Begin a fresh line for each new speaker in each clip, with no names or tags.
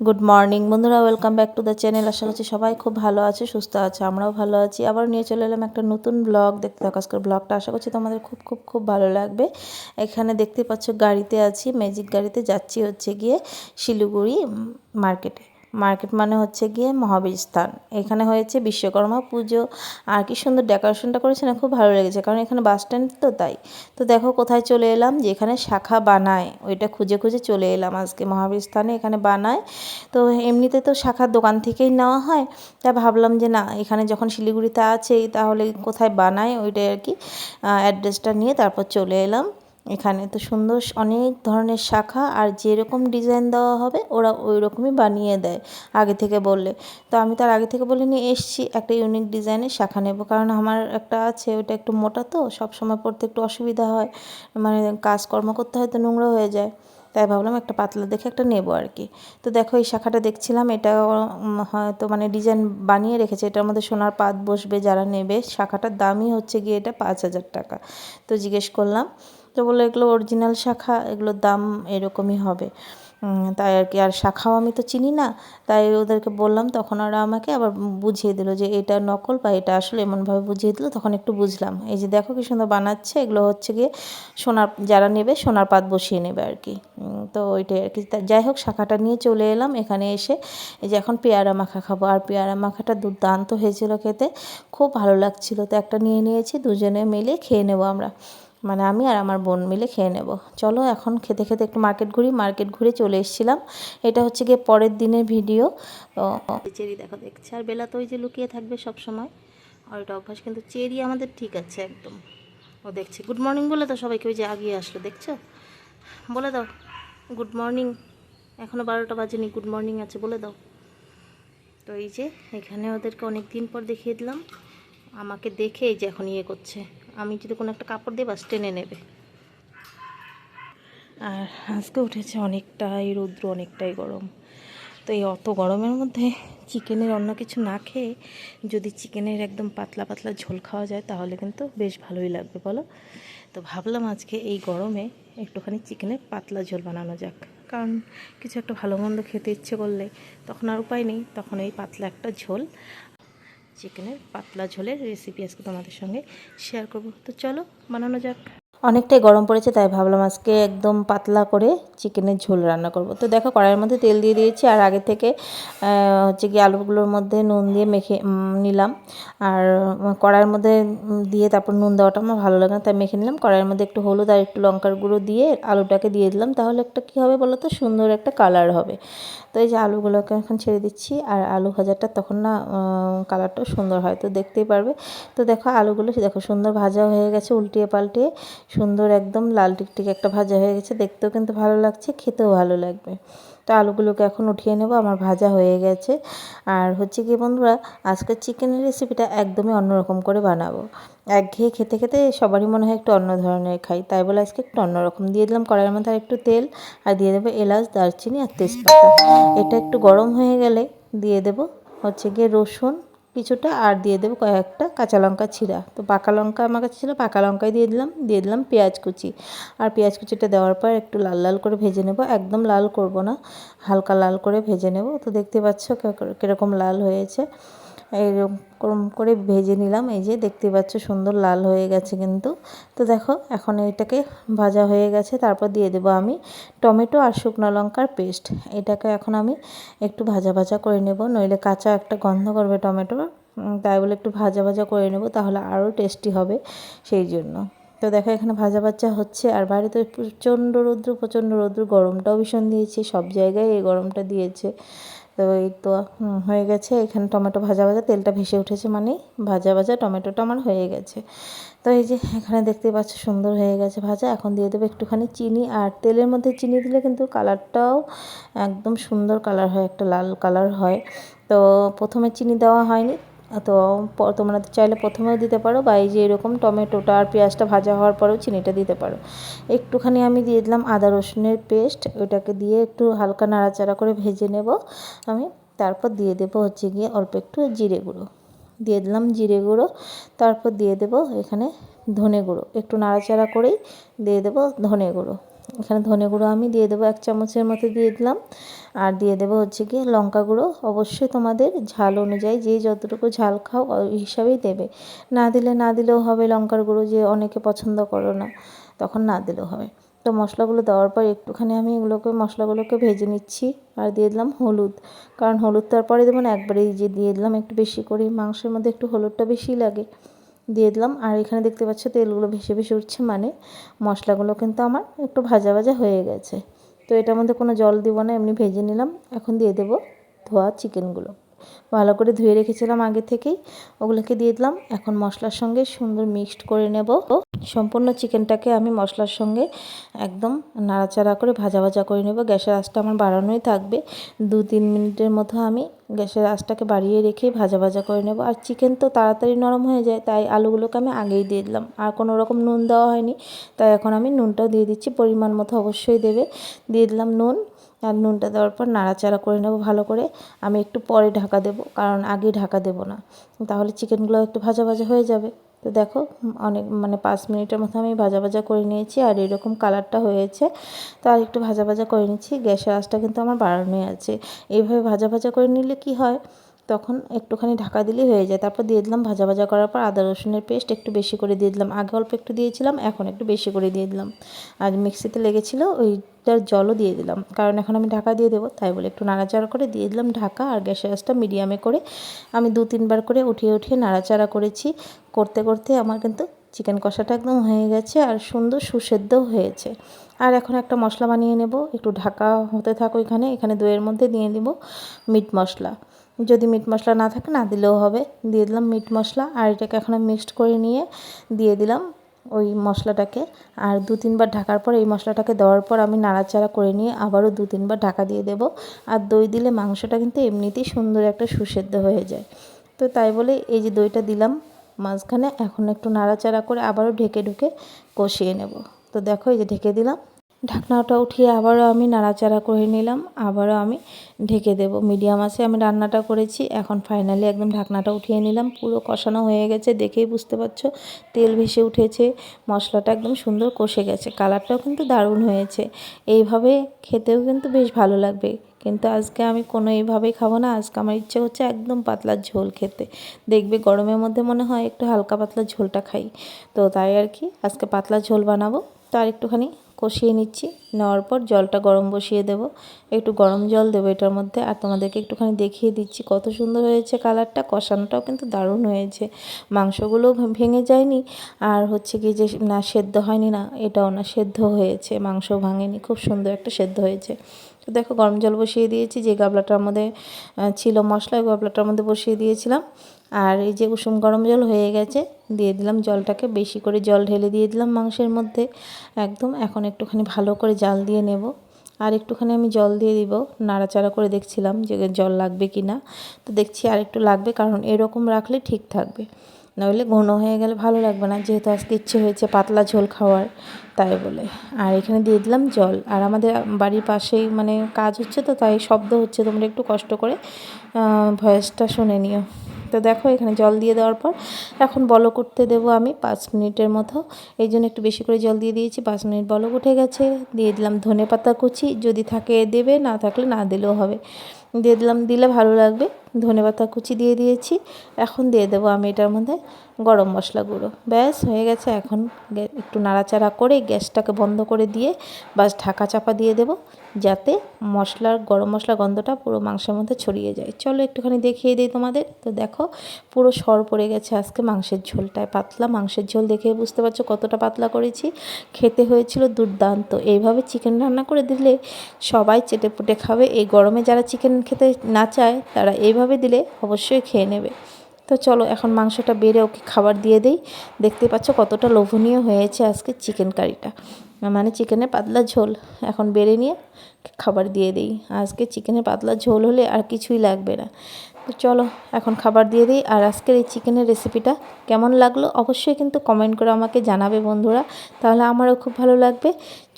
Good morning বন্ধুরা welcome back to the channel আশা করছি সবাই খুব ভালো আছে, সুস্থ আছে, আমরাও ভালো আছি। আবার নিয়ে চলে এলাম একটা নতুন ব্লগ দেখতে থাকো আজকের ব্লগটা আশা করছি তোমাদের খুব খুব খুব ভালো লাগবে। এখানে দেখতে পাচ্ছ, গাড়িতে আছি। ম্যাজিক গাড়িতে যাচ্ছি হচ্ছে গিয়ে শিলিগুড়ি মার্কেটে। মার্কেট মানে হচ্ছে গিয়ে মহাবীর স্থান এখানে হয়েছে বিশ্বকর্মা পুজো। আর কি সুন্দর ডেকোরেশনটা করেছে না খুব ভালো লেগেছে। কারণ এখানে বাস স্ট্যান্ড তো তাই। তো দেখো কোথায় চলে এলাম? যে এখানে শাখা বানায়। ওইটা খুঁজে খুঁজে চলে এলাম আজকে মহাবীর স্থানে এখানে বানায়। তো এমনিতে তো শাখার দোকান থেকেই নেওয়া হয়। তা ভাবলাম যে না, এখানে যখন শিলিগুড়িতে আছেই তাহলে কোথায় বানায়? ওইটাই আর কি অ্যাড্রেসটা নিয়ে তারপর চলে এলাম। এখানে তো সুন্দর অনেক ধরনের শাখা আর যেরকম ডিজাইন দেওয়া হবে ওরা ওই রকমই বানিয়ে দেয় আগে থেকে বললে। তো আমি তার আগে থেকে বলে নিয়ে এসছি, একটা ইউনিক ডিজাইনের শাখা নেব। কারণ আমার একটা আছে, ওটা একটু মোটা তো সব সময় পড়তে একটু অসুবিধা হয়। মানে কাজকর্ম করতে হয়তো নোংরা হয়ে যায়। তাই ভাবলাম একটা পাতলা দেখে একটা নেব আর কি। তো দেখো এই শাখাটা দেখছিলাম, এটা হয়তো মানে ডিজাইন বানিয়ে রেখেছে। এটার মধ্যে সোনার পাত বসবে, যারা নেবে। শাখাটার দামই হচ্ছে গিয়ে এটা পাঁচ হাজার টাকা। তো জিজ্ঞেস করলাম তো বলল এগুলো অরিজিনাল শাখা, এগুলোর দাম এরকমই হবে। তাই আর কি, আর শাখাও আমি তো চিনি না, তাই ওদেরকে বললাম, তখন ওরা আমাকে আবার বুঝিয়ে দিল যে এটা নকল বা এটা আসলে এমনভাবে বুঝিয়ে দিল, তখন একটু বুঝলাম। এই যে দেখো কি সুন্দর বানাচ্ছে, এগুলো হচ্ছে গিয়ে সোনার, যারা নেবে সোনার পাত বসিয়ে নেবে আর কি। তো ওইটাই আর কি। যাই হোক, শাখাটা নিয়ে চলে এলাম, এখানে এসে এই যে এখন পেয়ারা মাখা খাব। আর পেয়ারা মাখাটা দুর্দান্ত হয়েছিল খেতে, খুব ভালো লাগছিল। তো একটা নিয়ে নিয়েছি, দুজনে মিলে খেয়ে নেব আমরা। মানে আমি আর আমার বোন মিলে খেয়ে নেব। চলো এখন খেতে খেতে একটু মার্কেট ঘুরি। মার্কেট ঘুরে চলে এসেছিলাম। এটা হচ্ছে গিয়ে পরের দিনের ভিডিও চেরি দেখো দেখছে। আর বেলা তো ওই যে লুকিয়ে থাকবে সব সময় আর এটা অভ্যাস কিন্তু চেরি আমাদের ঠিক আছে একদম। ও দেখছি। গুড মর্নিং বলে তো সবাইকে ওই যে আগিয়ে আসলো, দেখছ? বলে দাও। গুড মর্নিং এখনও বারোটা বাজেনি। গুড মর্নিং আছে বলে দাও। তো এই যে এখানে ওদেরকে অনেক দিন পর দেখিয়ে দিলাম। আমাকে দেখে এই যে এখন ইয়ে করছে। আমি যদি কোনো একটা কাপড় দিয়ে বাস টেনে নেবে। আর আজকে উঠেছে অনেকটাই রৌদ্র, অনেকটাই গরম। তো এই অত গরমের মধ্যে চিকেনের অন্য কিছু না খেয়ে যদি চিকেনের একদম পাতলা পাতলা ঝোল খাওয়া যায়, তাহলে কিন্তু বেশ ভালোই লাগবে, বলো? তো ভাবলাম আজকে এই গরমে একটুখানি চিকেনের পাতলা ঝোল বানানো যাক। কারণ কিছু একটা ভালো মন্দ খেতে ইচ্ছে করলে তখন আর উপায় নেই, তখন এই পাতলা একটা ঝোল চিকেনের পাতলা ঝোলের রেসিপি আজকে তোমাদের সঙ্গে শেয়ার করব। তো চলো বানানো যাক। অনেকটাই গরম পড়েছে, তাই ভাবলাম আজকে একদম পাতলা করে চিকেনের ঝোল রান্না করব। তো দেখো কড়াইয়ের মধ্যে তেল দিয়ে দিয়েছি, আর আগে থেকে হচ্ছে কি আলুগুলোর মধ্যে নুন দিয়ে মেখে নিলাম। আর কড়াইয়ের মধ্যে দিয়ে তারপর নুন দেওয়াটা আমার ভালো লাগে না, তাই মেখে নিলাম। কড়াইয়ের মধ্যে একটু হলুদ আর একটু লঙ্কার গুঁড়ো দিয়ে আলুটাকে দিয়ে দিলাম। তাহলে একটা কী হবে বলো তো? সুন্দর একটা কালার হবে। তো এই যে আলুগুলোকে এখন ছেড়ে দিচ্ছি, আর আলু ভাজাটা তখন না কালারটাও সুন্দর হয়, তো দেখতেই পারবে। তো দেখো আলুগুলো দেখো সুন্দর ভাজা হয়ে গেছে, উল্টিয়ে পাল্টিয়ে। সুন্দর একদম লাল টিকটিক একটা ভাজা হয়ে গেছে। দেখতেও কিন্তু ভালো লাগছে, খেতেও ভালো লাগবে। তো আলুগুলোকে এখন উঠিয়ে নেব, আমার ভাজা হয়ে গেছে। আর হচ্ছে কি বন্ধুরা, আজকের চিকেনের রেসিপিটা একদমই অন্যরকম করে বানাবো। একঘেয়ে খেতে খেতে সবারই মনে হয় একটু অন্য ধরনের খাই, তাই বলে আজকে একটু অন্যরকম। দিয়ে দিলাম কড়াইয়ের মধ্যে আর একটু তেল, আর দিয়ে দেবো এলাচ, দারচিনি আর তেজপাতা। এটা একটু গরম হয়ে গেলে দিয়ে দেব হচ্ছে গিয়ে রসুন কিছুটা আর দিয়ে দেবো কয়েকটা কাঁচা লঙ্কা ছিঁড়া। তো পাকা লঙ্কা আমার কাছে ছিল, পাকা লঙ্কাই দিয়ে দিলাম দিয়ে দিলাম পেঁয়াজ কুচি। আর পেঁয়াজ কুচিটা দেওয়ার পর একটু লাল লাল করে ভেজে নেব, একদম লাল করব না, হালকা লাল করে ভেজে নেব। তো দেখতে পাচ্ছ কীরকম লাল হয়েছে। এইরকম করে ভেজে নিলাম। এই যে দেখতে পাচ্ছ সুন্দর লাল হয়ে গেছে কিন্তু। তো দেখো, এখন এইটাকে ভাজা হয়ে গেছে। তারপর দিয়ে দেবো আমি টমেটো আর শুকনো লঙ্কার পেস্ট। এটাকে এখন আমি একটু ভাজা ভাজা করে নেব। নইলে কাঁচা একটা গন্ধ করবে টমেটোর। তাই বলে একটু ভাজা ভাজা করে নেব, তাহলে আরও টেস্টি হবে সেই জন্য। তো দেখো, এখানে ভাজা ভাজা হচ্ছে। আর বাইরে তো প্রচণ্ড রৌদ্র প্রচণ্ড রৌদ্র। গরমটাও ভীষণ দিয়েছে। সব জায়গায় এই গরমটা দিয়েছে। তো এই তো হয়ে গেছে। এখানে টমেটো ভাজা ভাজা, তেলটা ভেসে উঠেছে মানে ভাজা ভাজা টমেটোটা আমার হয়ে গেছে। তো এই যে এখানে দেখতে পাচ্ছ সুন্দর হয়ে গেছে ভাজা। এখন দিয়ে দেবো একটুখানি চিনি আর তেলের মধ্যে চিনি দিলে কিন্তু কালারটাও একদম সুন্দর কালার হয়, একটা লাল কালার হয়। তো প্রথমে চিনি দেওয়া হয়নি তো তোমরা চাইলে প্রথমেও দিতে পারো বা এই যে এরকম টমেটোটা আর পেঁয়াজটা ভাজা হওয়ার পরেও চিনিটা দিতে পারো। একটুখানি আমি দিয়ে দিলাম আদা রসুনের পেস্ট ওইটাকে দিয়ে একটু হালকা নাড়াচাড়া করে ভেজে নেব। আমি তারপর দিয়ে দেবো হচ্ছে গিয়ে অল্প একটু জিরে গুঁড়ো। দিয়ে দিলাম জিরে গুঁড়ো, তারপর দিয়ে দেবো এখানে ধনে গুঁড়ো। একটু নাড়াচাড়া করেই দিয়ে দেবো ধনে গুঁড়ো। এখানে ধনে গুঁড়ো আমি দিয়ে দেবো এক চামচের মতো দিয়ে দিলাম। আর দিয়ে দেবো হচ্ছে কি লঙ্কা গুঁড়ো। অবশ্যই তোমাদের ঝাল অনুযায়ী যে যতটুকু ঝাল খাও ওই হিসাবেই দেবে। না দিলে না দিলেও হবে লঙ্কার গুঁড়ো যে অনেকে পছন্দ করো না, তখন না দিলেও হবে। তো মশলাগুলো দেওয়ার পর একটুখানি আমি এগুলোকে, মশলাগুলোকে ভেজে নিচ্ছি আর দিয়ে দিলাম হলুদ। কারণ হলুদ তারপরে দেবো না একবারেই যে দিয়ে দিলাম একটু বেশি করে, মাংসের মধ্যে একটু হলুদটা বেশি লাগে। দিয়ে দিলাম। আর এখানে দেখতে পাচ্ছ তেলগুলো ভেসে ভেসে উঠছে মানে মশলাগুলো কিন্তু আমার একটু ভাজা ভাজা হয়ে গেছে। তো এটার মধ্যে কোনো জল দিব না, এমনি ভেজে নিলাম। এখন দিয়ে দেবো ধোয়া চিকেনগুলো। ভালো করে ধুয়ে রেখেছিলাম আগে থেকেই, ওগুলোকে দিয়ে দিলাম। এখন মশলার সঙ্গে সুন্দর মিক্সড করে নেব। সম্পূর্ণ চিকেনটাকে আমি মশলার সঙ্গে একদম নাড়াচাড়া করে ভাজা ভাজা করে নেব। গ্যাসের আঁচটা আমার বাড়ানোই থাকবে। দু তিন মিনিটের মতো আমি গ্যাসের আঁচটাকে বাড়িয়ে রেখে ভাজা ভাজা করে নেব। আর চিকেন তো তাড়াতাড়ি নরম হয়ে যায়, তাই আলুগুলোকে আমি আগেই দিয়ে দিলাম। আর কোনো রকম নুন দেওয়া হয়নি, তাই এখন আমি নুনটাও দিয়ে দিচ্ছি, পরিমাণ মতো অবশ্যই দেবে। দিয়ে দিলাম নুন, আর নুনটা দেওয়ার পর নাড়াচাড়া করে নেব ভালো করে। আমি একটু পরে ঢাকা দেব, কারণ আগে ঢাকা দেব না। তাহলে চিকেনগুলো একটু ভাজা ভাজা হয়ে যাবে। তো দেখো অনেক মানে পাঁচ মিনিটের মতো আমি ভাজা ভাজা করে নিয়েছি আর এরকম কালারটা হয়েছে। তো আর একটু ভাজা ভাজা করে নিচ্ছি, গ্যাসের আঁচটা কিন্তু আমার বাড়ানোই আছে। এইভাবে ভাজা ভাজা করে নিলে কি হয়? তখন একটুখানি ঢাকা দিলেই হয়ে যায়। তারপর দিয়ে দিলাম ভাজা ভাজা করার পর আদা, রসুনের পেস্ট একটু বেশি করে দিয়ে দিলাম। আগে অল্প একটু দিয়েছিলাম, এখন একটু বেশি করে দিয়ে দিলাম। আর মিক্সিতে লেগেছিলো ওইটার জলও দিয়ে দিলাম। কারণ এখন আমি ঢাকা দিয়ে দেবো, তাই বলে একটু নাড়াচাড়া করে দিয়ে দিলাম ঢাকা আর গ্যাসের আঁচটা মিডিয়ামে করে। আমি দু, তিনবার করে উঠিয়ে উঠিয়ে নাড়াচাড়া করেছি। করতে করতে আমার কিন্তু চিকেন কষাটা একদম হয়ে গেছে আর সুন্দর সুসেদ্ধ হয়েছে। আর এখন একটা মশলা বানিয়ে নেব। একটু ঢাকা হতে থাকো এখানে এখানে দইয়ের মধ্যে দিয়ে দিব মিট মশলা। যদি মিট মশলা না থাকে না দিলেও হবে। দিয়ে দিলাম মিট মশলা আর এটাকে এখন মিক্সড করে নিয়ে দিয়ে দিলাম ওই মশলাটাকে। আর দু তিনবার ঢাকার পর এই মশলাটাকে দেওয়ার পর আমি নাড়াচাড়া করে নিয়ে আবারও দু তিনবার ঢাকা দিয়ে দেব। আর দই দিলে মাংসটা কিন্তু এমনিতেই সুন্দর একটা সুসেদ্ধ হয়ে যায়। তো তাই বলে এই যে দইটা দিলাম মাঝখানে, এখন একটু নাড়াচাড়া করে আবারও ঢেকে ঢুকে কষিয়ে নেব। তো দেখো এই যে ঢেকে দিলাম। ঢাকনাটা উঠিয়ে আবারও আমি নাড়াচাড়া করে নিলাম, আবারও আমি ঢেকে দেব। মিডিয়াম আছে, আমি রান্নাটা করেছি, এখন ফাইনালি একদম ঢাকনাটা উঠিয়ে নিলাম। পুরো কষানো হয়ে গেছে, দেখেই বুঝতে পারছ, তেল ভেসে উঠেছে, মশলাটা একদম সুন্দর কষে গেছে, কালারটাও কিন্তু দারুণ হয়েছে। এইভাবে খেতেও কিন্তু বেশ ভালো লাগবে, কিন্তু আজকে আমি কোনো এইভাবেই খাব না, আজকে আমার ইচ্ছে হচ্ছে একদম পাতলা ঝোল খেতে। দেখবে গরমের মধ্যে মনে হয় একটু হালকা পাতলা ঝোলটা খাই, তো তাই আর কি, আজকে পাতলা ঝোল বানাবো, তো আর একটুখানি কষিয়ে নিচ্ছি। নেওয়ার পর জলটা গরম বসিয়ে দেব। একটু গরম জল দেবো এটার মধ্যে। আর তোমাদেরকে একটুখানি দেখিয়ে দিচ্ছি কত সুন্দর হয়েছে কালারটা। কষানোটাও কিন্তু দারুণ হয়েছে। মাংসগুলো ভেঙে যায়নি। আর হচ্ছে কি যে না, সেদ্ধ হয়নি না, এটাও না, সেদ্ধ হয়েছে। মাংস ভাঙেনি। খুব সুন্দর একটা সেদ্ধ হয়েছে। তো দেখো, গরম জল বসিয়ে দিয়েছি। যে গাবলাটার মধ্যে ছিল মশলা, ওই গাবলাটার মধ্যে বসিয়ে দিয়েছিলাম। আর এই যে কুসুম গরম জল হয়ে গেছে, দিয়ে দিলাম জলটাকে। বেশি করে জল ঢেলে দিয়ে দিলাম মাংসের মধ্যে। একদম, এখন একটুখানি ভালো করে জাল দিয়ে নেব। আর একটুখানি আমি জল দিয়ে দিব। নাড়াচাড়া করে দেখছিলাম যে জল লাগবে কি না তো দেখছি আর একটু লাগবে, কারণ এরকম রাখলে ঠিক থাকবে। নইলে ঘন হয়ে গেলে ভালো লাগবে না, যেহেতু আজকে ইচ্ছে হয়েছে পাতলা ঝোল খাওয়ার, তাই বলে। আর এখানে দিয়ে দিলাম জল। আর আমাদের বাড়ির পাশেই মানে কাজ হচ্ছে তো, তাই শব্দ হচ্ছে, তোমরা একটু কষ্ট করে ভয়েসটা শুনে নিও। তো দেখো, এখানে জল দিয়ে দেওয়ার পর এখন বলো করতে দেবো আমি পাঁচ মিনিটের মতো। এই জন্য একটু বেশি করে জল দিয়ে দিয়েছি, পাঁচ মিনিট বলক উঠে গেছে। দিয়ে দিলাম ধনে পাতা কুচি, যদি থাকে দেবে, না থাকলে না দিলেও হবে। দিয়ে দিলাম, দিলে ভালো লাগবে। ধনে পাতা কুচি দিয়ে দিয়েছি। এখন দিয়ে দেবো আমি এটার মধ্যে গরম মশলা গুঁড়ো। ব্যাস, হয়ে গেছে। এখন একটু নাড়াচাড়া করে গ্যাসটাকে বন্ধ করে দিয়ে বাস ঢাকা চাপা দিয়ে দেব যাতে মশলার, গরম মশলা গন্ধটা পুরো মাংসের মধ্যে ছড়িয়ে যায়। চলো একটুখানি দেখিয়ে দিই তোমাদের। তো দেখো, পুরো সর পড়ে গেছে আজকে মাংসের ঝোলটায়। পাতলা মাংসের ঝোল দেখে বুঝতে পারছ কতটা পাতলা করেছি। খেতে হয়েছিল দুর্দান্ত। এইভাবে চিকেন রান্না করে দিলে সবাই চেটে পুটে খাবে। এই গরমে যারা চিকেন খেতে না চায়, তারা এইভাবে দিলে অবশ্যই খেয়ে নেবে। তো চলো এখন মাংসটা বেড়ে ওকে খাবার দিয়ে দেই। দেখতে পাচ্ছ কতটা লোভনীয় হয়েছে আজকে চিকেন কারিটা। মানে চিকেনের পাতলা ঝোল। এখন বেড়ে নিয়ে খাবার দিয়ে দিই। আজকে চিকেনের পাতলা ঝোল হলে আর কিছুই লাগবে না। তো চলো, এখন খাবার দিয়ে দিই। আর আজকের এই চিকেনের রেসিপিটা কেমন লাগল অবশ্যই কিন্তু কমেন্ট করে আমাকে জানাবে বন্ধুরা। তাহলে আমারও খুব ভালো লাগবে।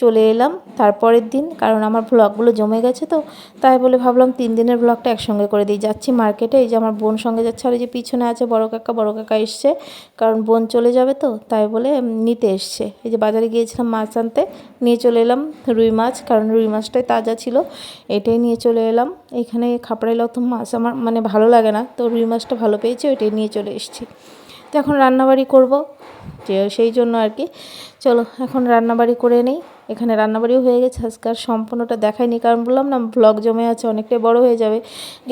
চলে এলাম তারপরের দিন, কারণ আমার ব্লগগুলো জমে গেছে তো। তাই বলে ভাবলাম তিন দিনের ব্লগটা একসঙ্গে করে দিই। যাচ্ছি মার্কেটে এই যে আমার বোন সঙ্গে যাচ্ছে, আর এই যে পিছনে আছে বড় কাকা বড় কাকা এসছে। কারণ বোন চলে যাবে তো, তাই বলে নিতে এসছে। এই যে বাজারে গিয়েছিলাম মাছ আনতে, নিয়ে চলে এলাম রুই মাছ, কারণ রুই মাছটাই তাজা ছিল। এটাই নিয়ে চলে এলাম। এখানে খাপড়াই লতো মাছ আমার মানে ভালো লাগে না, তো রুই মাছটা ভালো পেয়েছি, ওইটাই নিয়ে চলে এসেছি। তো এখন রান্নাবাড়ি করব, যে সেই জন্য আর কি। চলো, এখন রান্নাবাড়ি করে নেই, এখানে রান্নাবাড়িও হয়ে গেছে, আজকে আর সম্পূর্ণটা দেখাইনি, কারণ বললাম না ব্লগ জমে আছে, অনেকটাই বড় হয়ে যাবে।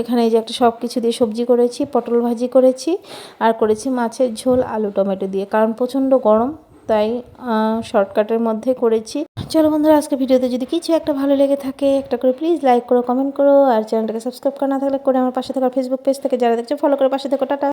এখানে এই যে একটা সব কিছু দিয়ে সবজি করেছি, পটল ভাজি করেছি, আর করেছি মাছের ঝোল, আলু টমেটো দিয়ে, কারণ প্রচণ্ড গরম, তাই শর্টকাটের মধ্যে করেছি। চলো বন্ধুরা আজকে ভিডিওতে যদি কিছু একটা ভালো লেগে থাকে, একটা করে প্লিজ লাইক করো কমেন্ট করো, আর চ্যানেলটাকে সাবস্ক্রাইব করা, না থাকলে করে আমার পাশে থাকা ফেসবুক পেজ থেকে যারা দেখছ ফলো করে পাশে থাকো, টাটা।